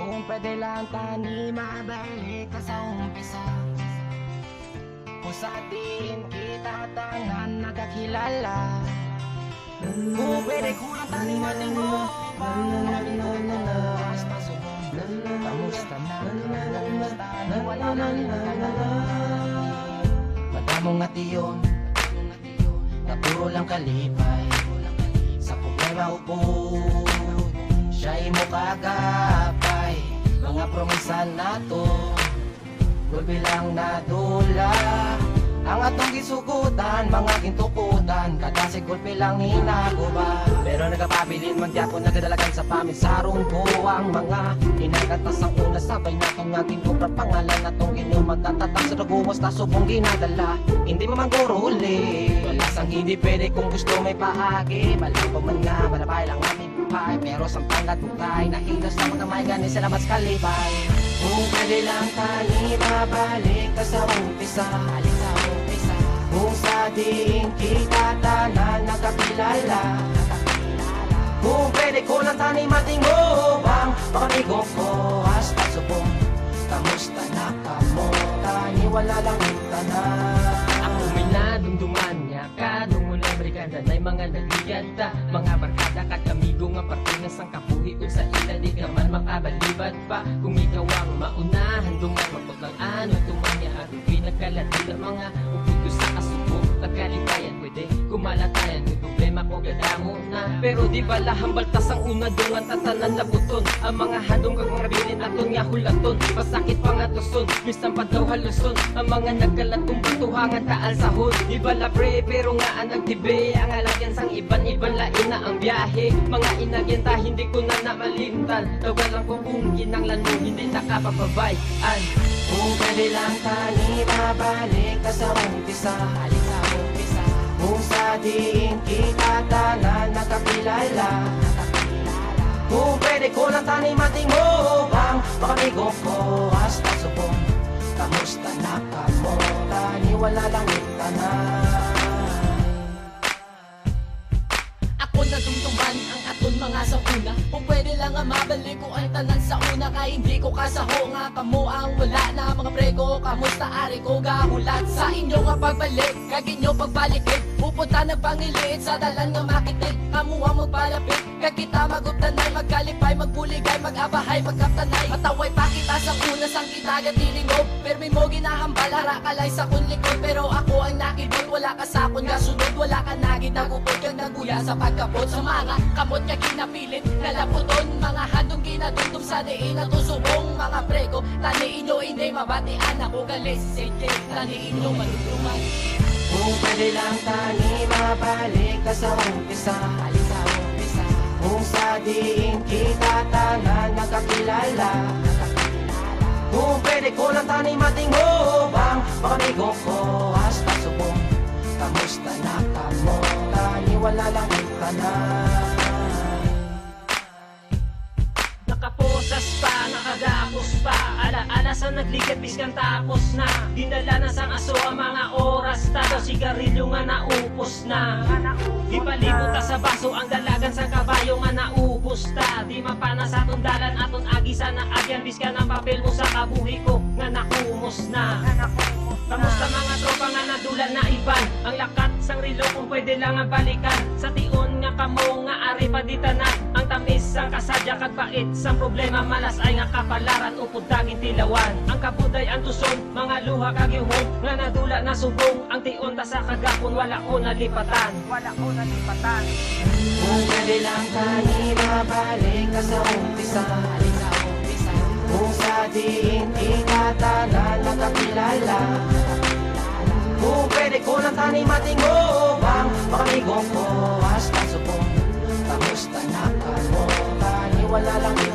Kung pwede lang tani mabalik ka sa umpisa. Kung sa atin kita tanan nagkakilala Kung pwede ko lang tani matingo Marami ko bukas pasubong Kamusta na? Kamusta na? Wala na Madamong nga tiyon Na puro lang kalipay. Sa problema upod Siya'y mo kagapay Mga promesa na to Gulpi lang nadula. Ang atong gisugutan Mga gintukutan Kada si gulpi lang hinaguba. Pero nagapabilin man di ako nagadalagan sa pamit. Sarong ko ang mga Inagata sa una sabay na itong nga ginubra Pangalan na itong ginumagtatatak Sa naguwas na subong ginadala. Hindi mo man uli Walasang hindi pwede kung gusto may paagi. Pa man nga malabay lang aming buhay Pero sa pangat bukay Nahilas na mga may ganin sila mas kalibay. Kung pwede lang tani mabalik ka sa umpisa Halik sa umpisa. Kung sa diin kita tanan nakakilala Kung pwede ko lang tani matingobang Pakamigo ko hasta subong. Kamusta na kamo Tani wala lang tanan Ako may nadumduman niya Kadong mo na brigada na'y mga nagligada Mga barkada amigo nga partinas ang kabuhi Kung sa ila di ka man makabalibad pa. Kung ikaw ang maunahan Dungan mapaglang ano tumanya At pinagkalatila mga uputo sa kasubo Nagkalipayan pwede kumalatayan Kung problema ko gadamo na. Pero di ba lahang baltas ang una dungan tatanan na buton. Ang mga hadong kag mga bilin aton nga hulaton. Pasakit pa nga tuson Mistan pa daw haluson. Ang mga nagkalatong batuhangan kaalsahon Di ba la pre pero nga ang nagtibe Ang alagyan sang iban iban lain na ang biyahe. Mga inagyan ta hindi ko na namalimtan Tagal lang ko kung kinanglan mo hindi nakapababayan Kung pwede lang tani mabalik ka sa umpisa. Halik sa umpisa Kung sa diin kita tanan nakakilala. Kung pwede ko lang tani matingobang Pakamigo ko hasta subong Kamusta na kamo Tani wala lang itanay Ako na dumduman ang aton mga sa una. Kung pwede lang nga mabalik ko ang tanan sa una Kaya hindi ko kasaho nga kamo ang wala na mga prego. Kamusta ari ko gahulat sa inyo nga pagbalik? Kaginyo pagbalikin Pupunta nagpangiliit sa dalan nga makitig. Kamu ang magpalapit Kag kita maguptanay Magkalipay, magbuligay, magabahay, magkaptanay. Mataway pa kita sa una sang kita gatilingog Pero mo ginahambal harakalay sa kun likod Pero ako ang nakibot Wala ka sa akon nga sunod Wala ka nagit nagupod Kag naguya sa pagkapot. Sa mga kamot ka ginapilit Nalaputon. Mga handong ginadudum sa diin at usubong. Mga prego Tani inyo hindi mabatian Ako galis Sige Tani inyo manutuman Kung pwede lang tani mabalik ka sa umpisa Halik sa umpisa Kung sa diin kita tanan nakakilala Kung pwede ko lang tani matingobang Pakamigo ko hasta subong Kamusta na kamo Tani wala lang itanay tapos na Dinala na sang aso ang mga oras. Ta Daw sigarilyo nga naupos na. Ipalibot ta sa baso ang dalagan sa kabayo nga naubos ta. Di mapana sa tundalan aton agi sa naagyan. Biskan ang papel mo sa kabuhi ko nga nakumos na. Kamusta mga tropa nga nadulan na iban? Ang lakat sang rilo kung pwede lang ang balikan. Sa tion nga kamo nga ari pa ditanan Ang tamis kag bait Sang problema malas ay nga kapalaran upod daging tilawan. Ang kabuday ang tuson mga luha kag yuhon Nga nadula na subong. Ang tion ta sa kagapon Wala ko nalipatan. Wala ko nalipatan. Kung pwede lang tani mabalik ka sa umpisa. Sa Kung sa diin kita tanan nakakilala Kung pwede ko lang tani matingobang wala lang